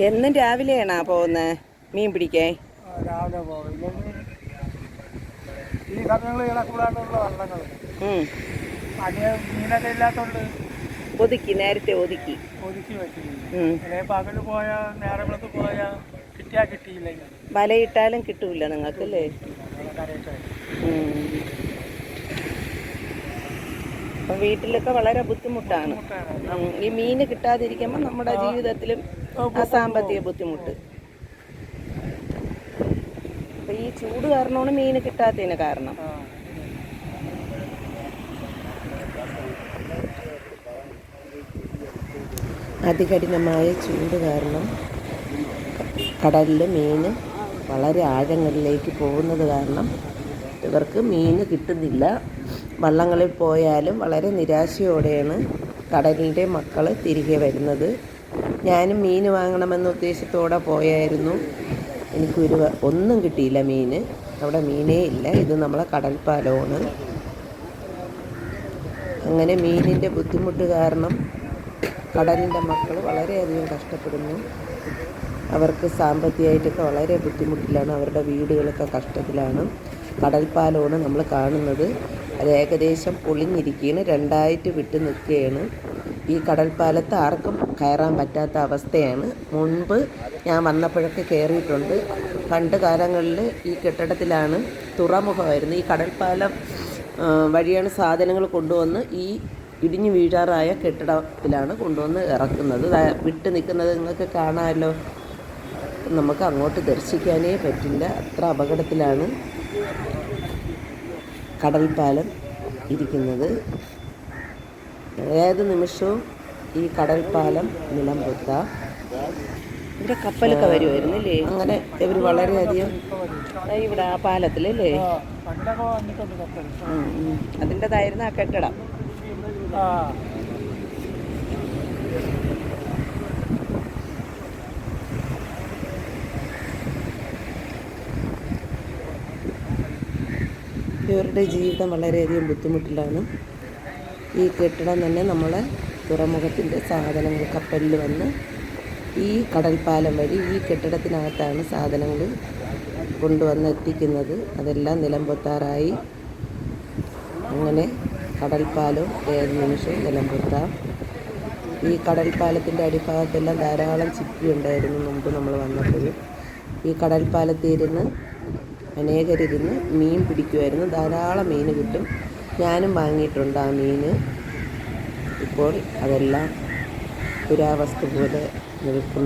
എന്നും രാവിലെയാണോ പോകുന്നത്? മീൻ പിടിക്കാൻ? രാവിലെ പോകും. ഈ വള്ളങ്ങൾ. മീനൊക്കെ ഒതുക്കി നേരത്തെ ഒതുക്കി. വെച്ചില്ല പകൽ വലയിട്ടാലും കിട്ടൂല നിങ്ങൾക്ക് അല്ലേ. അപ്പം വീട്ടിലൊക്കെ വളരെ ബുദ്ധിമുട്ടാണ്. ഈ മീന് കിട്ടാതിരിക്കുമ്പോൾ നമ്മുടെ ജീവിതത്തിലും അസാമ്പത്തിക ബുദ്ധിമുട്ട്. അപ്പം ഈ ചൂട് കാരണമാണ് മീന് കിട്ടാത്തതിന് കാരണം. അതികഠിനമായ ചൂട് കാരണം കടലിൽ മീൻ വളരെ ആഴങ്ങളിലേക്ക് പോകുന്നത് കാരണം ഇവർക്ക് മീൻ കിട്ടുന്നില്ല. വള്ളങ്ങളിൽ പോയാലും വളരെ നിരാശയോടെയാണ് കടലിന്റെ മക്കൾ തിരികെ വരുന്നത്. ഞാനും മീൻ വാങ്ങണമെന്ന ഉദ്ദേശത്തോടെ പോയായിരുന്നു. എനിക്കൊരു ഒന്നും കിട്ടിയില്ല മീൻ അവിടെ മീനേ ഇല്ല. ഇത് നമ്മളെ കടൽപ്പാലമാണ്. അങ്ങനെ മീനിന്റെ ബുദ്ധിമുട്ട് കാരണം കടലിന്റെ മക്കൾ വളരെയധികം കഷ്ടപ്പെടുന്നു. അവർക്ക് സാമ്പത്തികമായിട്ടൊക്കെ വളരെ ബുദ്ധിമുട്ടിലാണ്. അവരുടെ വീടുകളൊക്കെ കഷ്ടത്തിലാണ്. കടൽപ്പാലമാണ് നമ്മൾ കാണുന്നത്. അത് ഏകദേശം പൊളിഞ്ഞിരിക്കുകയാണ് രണ്ടായിട്ട് വിട്ട് നിൽക്കുകയാണ്. ഈ കടൽപ്പാലത്ത് ആർക്കും കയറാൻ പറ്റാത്ത അവസ്ഥയാണ്. മുൻപ് ഞാൻ വന്നപ്പോഴൊക്കെ കയറിയിട്ടുണ്ട്. പണ്ട് കാലങ്ങളിൽ ഈ കെട്ടിടത്തിലാണ് തുറമുഖമായിരുന്നു. ഈ കടൽപ്പാലം വഴിയാണ് സാധനങ്ങൾ കൊണ്ടുവന്ന് ഈ ഇടിഞ്ഞു വീഴാറായ കെട്ടിടത്തിലാണ് കൊണ്ടുവന്ന് ഇറക്കുന്നത്. വിട്ട് നിൽക്കുന്നത് നിങ്ങൾക്ക് കാണാമല്ലോ. നമുക്ക് അങ്ങോട്ട് ദർശിക്കാനേ പറ്റില്ല. അത്ര അപകടത്തിലാണ്. കടൽപ്പാലം ഇരിക്കുന്നത്. ഏത് നിമിഷവും ഈ കടൽപ്പാലം നിലം പൊത്താം ഇവിടെ കപ്പലൊക്കെ വരുമായിരുന്നില്ലേ അങ്ങനെ ഇവർ വളരെയധികം ഇവിടെ ആ പാലത്തിലല്ലേ. അതിന്റെതായിരുന്നു ആ കെട്ടിടം. ഇവരുടെ ജീവിതം വളരെയധികം ബുദ്ധിമുട്ടിലാണ്. ഈ കെട്ടിടം തന്നെ നമ്മളെ തുറമുഖത്തിന്റെ സാധനങ്ങൾ കപ്പലിൽ വന്ന് ഈ കടൽപ്പാലം വഴി ഈ കെട്ടിടത്തിനകത്താണ് സാധനങ്ങൾ കൊണ്ടുവന്ന് എത്തിക്കുന്നത് അതെല്ലാം നിലംപൊത്താറായി. അങ്ങനെ കടൽപ്പാലം ഏത് നിമിഷവും നിലംപൊത്താം. ഈ കടൽപ്പാലത്തിന്റെ അടിഭാഗത്തെല്ലാം ധാരാളം ചിപ്പി ഉണ്ടായിരുന്നു മുമ്പ് നമ്മൾ വന്നപ്പോൾ. ഈ കടൽപ്പാലത്തിരുന്ന് അനേകരിരുന്ന് മീൻ പിടിക്കുമായിരുന്നു ധാരാളം മീൻ കിട്ടും. ഞാനും വാങ്ങിയിട്ടുണ്ട് ആ മീൻ ഇപ്പോൾ അതെല്ലാം പുരാവസ്തു പോലെ നിൽക്കുന്നു.